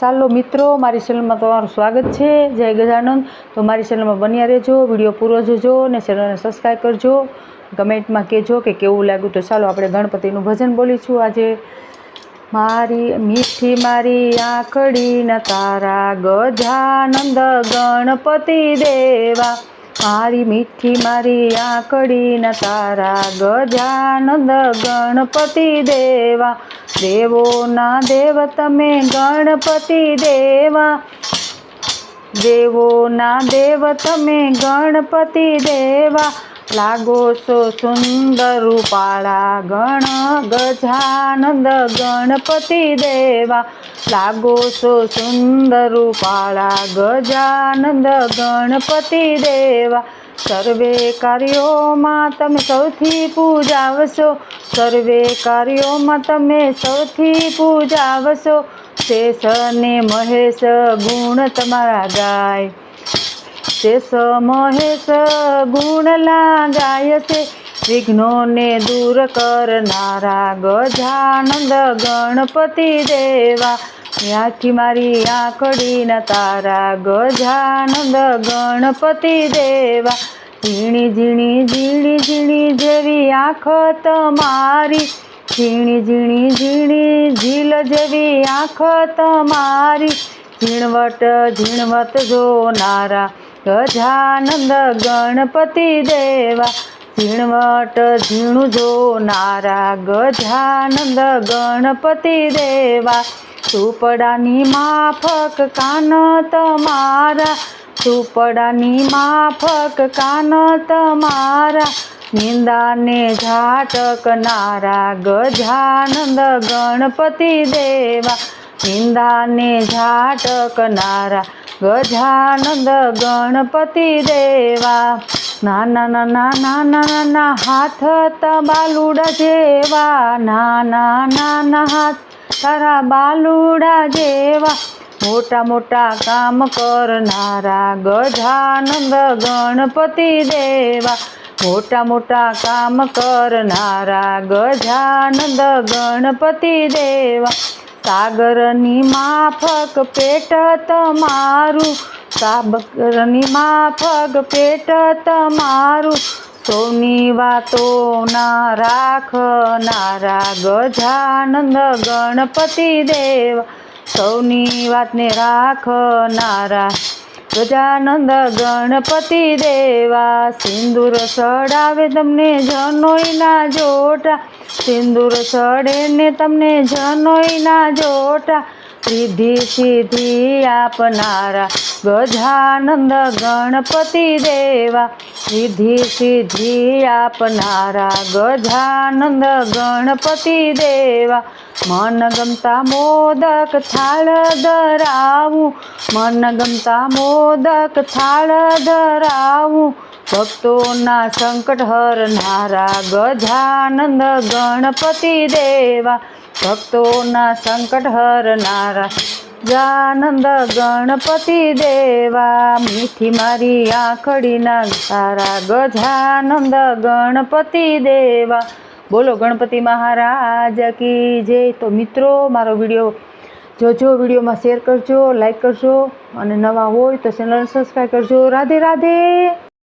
ચાલો મિત્રો, મારી ચેનલમાં તમારું સ્વાગત છે. જય ગજાનંદ. તો મારી ચેનલમાં બન્યા રહેજો, વીડિયો પૂરો જોજો અને ચેનલને સબસ્ક્રાઈબ કરજો. કમેન્ટમાં કહેજો કે કેવું લાગ્યું. તો ચાલો આપણે ગણપતિનું ભજન બોલીશું આજે. મારી મીઠી મારી આંખડી ન તારા ગજાનંદ ગણપતિ દેવા. મારી મીઠી મારી આંખડી ન તારા ગજાનંદ ગણપતિ દેવા. દેવોના દેવ તમે ગણપતિ દેવા. દેવોના દેવ તમે ગણપતિ દેવા. લાગો છો સુંદર રૂપાળા ગણ ગજાનંદ ગણપતિ દેવા. લાગો છો સુંદર રૂપાળા ગજાનંદ ગણપતિ દેવા. સર્વે કાર્યોમાં તમે સૌથી પૂજાવશો. સર્વે કાર્યોમાં તમે સૌથી પૂજાવશો. શેષ ને મહેશ ગુણ તમારા ગાય. શેષ મહેશ ગુણ લાગાય છે. વિઘ્નોને દૂર કરનારા ગજાનંદ ગણપતિ દેવા. ત્યાંથી મારી આંકડીના તારા ગજાનંદ ગણપતિ દેવા. ઝીણી ઝીણી ઝીણી ઝીણી જેવી આંખ તમારી. ઝીણી ઝીણી ઝીણી ઝીલ જેવી આંખ તમારી. ઝીણવટ ઝીણવટ જોનારા ગજાનંદ ગણપતિ દેવા. ઝીણવટ ઝીણું જોનારા ગજાનંદ ગણપતિ દેવા. સુપડાની માફક કાન તમારા. સુપડાની માફક કાન તમારા. નિંદાને ઝાટકનારા ગજાનંદ ગણપતિ દેવા. નિંદાને ઝાટકનારા ગજાનંદ ગણપતિ દેવા નાના નાના નાના નાના હાથ તબાલુડા જેવા નાના નાના હાથ તારા બાલુડા જેવા મોટા મોટા કામ કરનારા ગજાનંદ ગણપતિ દેવા મોટા મોટા કામ કરનારા ગજાનંદ ગણપતિ દેવા સાગરની માફક પેટ તમારું, સાગરની માફક પેટ તમારું, સૌની વાતો ના રાખનારા ગજાનંદ ગણપતિ દેવ, સૌની વાતને રાખનારા ગજાનંદ ગણપતિ દેવા સિંદૂર સડાવે તમને જનોઈના જોટા સિંદૂર સડે ને તમને જનોઈના જોટા. સિદ્ધિ સીધી આપનારા ગજાનંદ ગણપતિ દેવા. સીધી સીધી આપનારા ગજાનંદ ગણપતિ દેવા. મન ગમતા મોદક થાળ ધરાવું. મન ગમતા મોદક થાળ ધરાવું. ભક્તોના સંકટ હરનારા ગજાનંદ ગણપતિ દેવા. ભક્તોના સંકટ હરનારા જાનંદ ગણપતિ દેવા, મીઠી મારી આંખડીના સારા ગજાનંદ ગણપતિ દેવા. બોલો ગણપતિ મહારાજ કી જય. તો મિત્રો, મારો વીડિયો જોજો, વિડીયોમાં શેર કરજો, લાઈક કરજો. અને નવા હોય તો ચેનલ સબસ્ક્રાઈબ કરજો. રાધે રાધે.